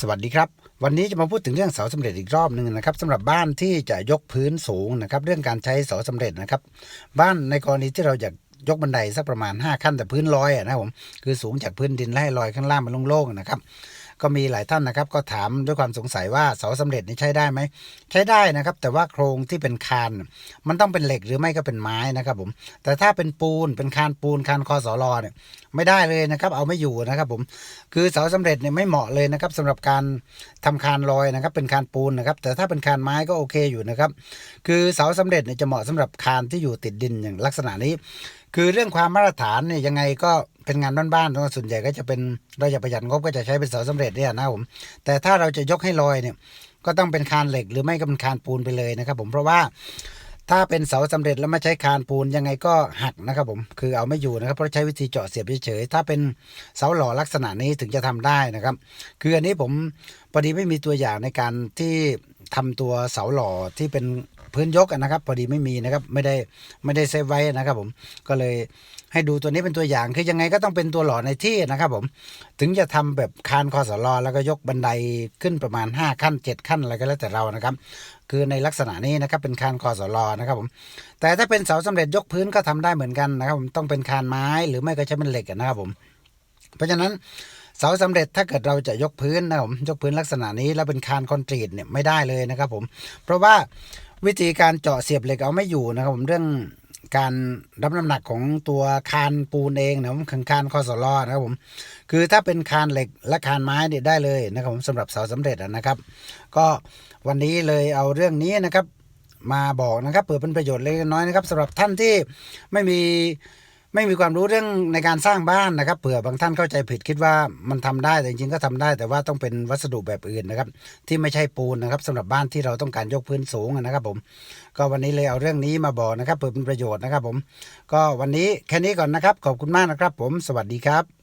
สวัสดีครับ วันนี้จะมาพูดถึงเรื่องเสาสำเร็จอีกรอบหนึ่งนะครับสำหรับบ้านที่จะยกพื้นสูงนะครับเรื่องการใช้เสาสำเร็จนะครับ บ้านในกรณีที่เราอยากยกบันไดสักประมาณ 5 ขั้นแต่พื้นลอยนะครับผมคือสูงจากพื้นดินและลอยข้างล่างมาโล่งๆนะครับ ก็มีหลายท่านนะครับ ก็ถามด้วยความสงสัยว่าเสาสำเร็จนี่ใช้ได้ไหมใช้ได้นะครับ แต่ว่าโครงที่เป็นคานมันต้องเป็นเหล็กหรือไม่ก็เป็นไม้นะครับผมแต่ถ้าเป็นปูนเป็นคานปูนคานคอสอรอเนี่ยไม่ได้เลยนะครับ เอาไม่อยู่นะครับผมคือเสาสำเร็จเนี่ยไม่เหมาะเลยนะครับสำหรับการทำคานลอยนะครับ เป็นคานปูนนะครับ แต่ถ้าเป็นคานไม้ก็โอเคอยู่นะครับคือเสาสำเร็จเนี่ยจะเหมาะสำหรับคานที่อยู่ติดดินอย่างลักษณะนี้ คือเรื่องความมาตรฐานเนี่ยยังไงก็ เป็นงานบ้านๆส่วนใหญ่ก็จะเป็นเราจะประหยัดงบก็จะใช้เป็นเสาสำเร็จเนี่ยนะครับผมแต่ถ้าเราจะยกให้ลอยเนี่ยก็ต้องเป็นคานเหล็กหรือไม่ก็เป็นคานปูนไปเลยนะครับ ผมเพราะว่าถ้าเป็นเสาสำเร็จแล้วไม่ใช้คานปูนยังไงก็หักนะครับผมคือเอาไม่อยู่นะครับเพราะใช้วิธีเจาะเสียบเฉยๆถ้าเป็นเสาหล่อลักษณะนี้ถึงจะทำได้นะครับ คืออันนี้ผมพอดีไม่มีตัวอย่างในการที่ทำตัวเสาหล่อที่เป็น พื้นยกนะครับ พอดีไม่มีนะครับไม่ได้ไม่ได้เซฟไว้นะครับผมก็เลยให้ดูตัวนี้เป็นตัวอย่างคือยังไงก็ต้องเป็นตัวหล่อในที่นะครับผมถึงจะทำแบบคานคอสลอแล้วก็ยกบันไดขึ้นประมาณ 5 ขั้น 7 ขั้นอะไรก็แล้วแต่เรานะครับ คือในลักษณะนี้นะครับเป็นคานคอสลอนะครับผมแต่ถ้าเป็นเสาสำเร็จยกพื้นก็ทำได้เหมือนกันนะครับผมต้องเป็นคานไม้หรือไม่ก็ใช้เป็นเหล็กนะครับผมเพราะฉะนั้นเสาสำเร็จถ้าเกิดเราจะยกพื้นนะครับผมยกพื้นลักษณะนี้แล้วเป็นคานคอนกรีตเนี่ยไม่ได้เลยนะครับผมเพราะว่า วิธีการเจาะเสียบเหล็กเอาไม่อยู่นะครับผมเรื่องการรับน้ำหนักของตัวคานปูนเองนะผมขังคานคอสลอนะครับผมคือถ้าเป็นคานเหล็กและคานไม้เนี่ยได้เลยนะครับผมสำหรับเสาสำเร็จนะครับ ก็วันนี้เลยเอาเรื่องนี้นะครับ มาบอกนะครับเผื่อเป็นประโยชน์เล็กน้อยนะครับสำหรับท่านที่ไม่มี ไม่มีความรู้เรื่องในการสร้างบ้านนะครับ เผื่อบางท่านเข้าใจผิดคิดว่ามันทำได้แต่จริงๆก็ทำได้ แต่ว่าต้องเป็นวัสดุแบบอื่นนะครับ ที่ไม่ใช่ปูนนะครับสำหรับบ้านที่เราต้องการยกพื้นสูงนะครับ ผม ก็วันนี้เลยเอาเรื่องนี้มาบอกนะครับ เผื่อเป็นประโยชน์นะครับ ผม ก็วันนี้แค่นี้ก่อนนะครับ ขอบคุณมากนะครับ ผม สวัสดีครับ